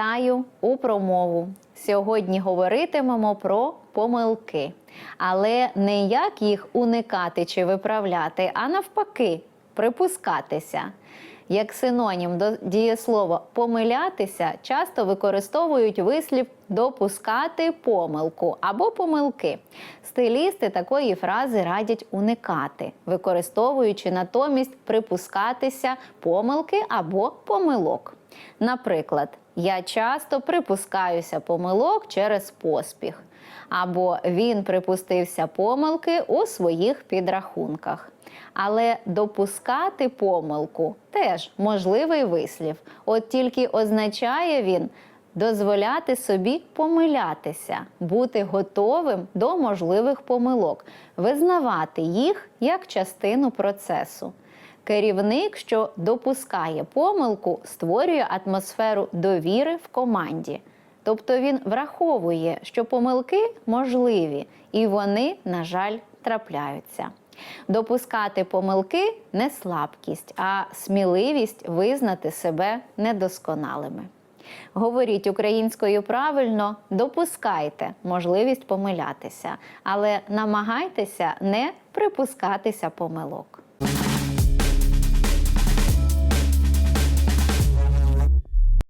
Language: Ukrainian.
Вітаю у промову. Сьогодні говоритимемо про помилки, але не як їх уникати чи виправляти, а навпаки, припускатися. Як синонім до дієслова помилятися часто використовують вислів допускати помилку або помилки. Стилісти такої фрази радять уникати, використовуючи натомість припускатися помилки або помилок. Наприклад, я часто припускаюся помилок через поспіх, або він припустився помилки у своїх підрахунках. Але допускати помилку теж можливий вислів. От тільки означає він дозволяти собі помилятися, бути готовим до можливих помилок, визнавати їх як частину процесу. Керівник, що допускає помилку, створює атмосферу довіри в команді. Тобто він враховує, що помилки можливі, і вони, на жаль, трапляються. Допускати помилки не слабкість, а сміливість визнати себе недосконалими. Говоріть українською правильно, допускайте можливість помилятися, але намагайтеся не припускатися помилок.